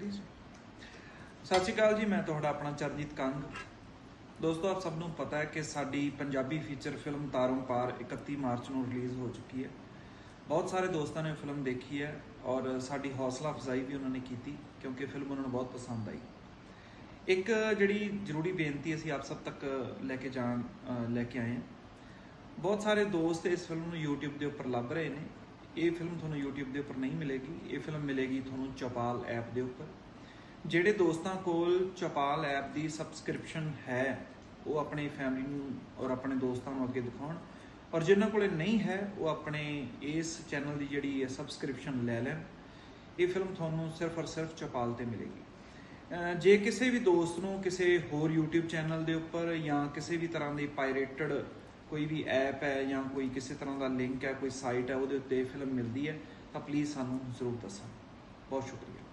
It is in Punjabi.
ਸਤਿ ਸ਼੍ਰੀ ਅਕਾਲ ਜੀ, ਮੈਂ ਤੁਹਾਡਾ ਆਪਣਾ ਚਰਨਜੀਤ ਕੰਗ। ਦੋਸਤੋ, ਆਪ ਸਭ ਨੂੰ ਪਤਾ ਹੈ ਕਿ ਸਾਡੀ ਪੰਜਾਬੀ ਫੀਚਰ ਫਿਲਮ ਤਾਰੋਂ ਪਾਰ 31 ਮਾਰਚ ਨੂੰ ਰਿਲੀਜ਼ ਹੋ ਚੁੱਕੀ ਹੈ। ਬਹੁਤ ਸਾਰੇ ਦੋਸਤਾਂ ਨੇ ਫਿਲਮ ਦੇਖੀ ਹੈ ਔਰ ਸਾਡੀ ਹੌਸਲਾ ਅਫਜ਼ਾਈ ਵੀ ਉਹਨਾਂ ਨੇ ਕੀਤੀ ਕਿਉਂਕਿ ਫਿਲਮ ਉਹਨਾਂ ਨੂੰ ਬਹੁਤ ਪਸੰਦ ਆਈ। ਇੱਕ ਜਿਹੜੀ ਜ਼ਰੂਰੀ ਬੇਨਤੀ ਅਸੀਂ ਆਪ ਸਭ ਤੱਕ ਲੈ ਕੇ ਜਾਣ ਲੈ ਕੇ ਆਏ ਹਾਂ। ਬਹੁਤ ਸਾਰੇ ਦੋਸਤ ਇਸ ਫਿਲਮ ਨੂੰ YouTube ਦੇ ਉੱਪਰ ਲੱਭ ਰਹੇ ਨੇ ਇਹ ਫਿਲਮ ਤੁਹਾਨੂੰ YouTube ਦੇ ਉੱਪਰ ਨਹੀਂ ਮਿਲੇਗੀ। ਇਹ ਫਿਲਮ ਮਿਲੇਗੀ ਤੁਹਾਨੂੰ ਚਪਾਲ ਐਪ ਦੇ ਉੱਪਰ। ਜਿਹੜੇ ਦੋਸਤਾਂ ਕੋਲ ਚਪਾਲ ਐਪ ਦੀ ਸਬਸਕ੍ਰਿਪਸ਼ਨ ਹੈ, ਉਹ ਆਪਣੀ ਫੈਮਿਲੀ ਨੂੰ ਔਰ ਆਪਣੇ ਦੋਸਤਾਂ ਨੂੰ ਅੱਗੇ ਦਿਖਾਉਣ। ਔਰ ਜਿਨ੍ਹਾਂ ਕੋਲੇ ਨਹੀਂ ਹੈ, ਉਹ ਆਪਣੇ ਇਸ ਚੈਨਲ ਦੀ ਜਿਹੜੀ ਹੈ ਸਬਸਕ੍ਰਿਪਸ਼ਨ ਲੈ ਲੈਣ। ਇਹ ਫਿਲਮ ਤੁਹਾਨੂੰ ਸਿਰਫ ਔਰ ਸਿਰਫ ਚਪਾਲ ਤੇ ਮਿਲੇਗੀ। ਜੇ ਕਿਸੇ ਵੀ ਦੋਸਤ ਨੂੰ ਕਿਸੇ ਹੋਰ YouTube ਚੈਨਲ ਦੇ ਉੱਪਰ ਜਾਂ ਕਿਸੇ ਵੀ ਤਰ੍ਹਾਂ ਦੀ ਪਾਇਰੇਟਡ ਕੋਈ ਵੀ ਐਪ ਹੈ ਜਾਂ ਕੋਈ ਕਿਸੇ ਤਰ੍ਹਾਂ ਦਾ ਲਿੰਕ ਹੈ, ਕੋਈ ਸਾਈਟ ਹੈ, ਉਹਦੇ ਉੱਤੇ ਫਿਲਮ ਮਿਲਦੀ ਹੈ, ਤਾਂ ਪਲੀਜ਼ ਸਾਨੂੰ ਜ਼ਰੂਰ ਦੱਸੋ। ਬਹੁਤ ਸ਼ੁਕਰੀਆ।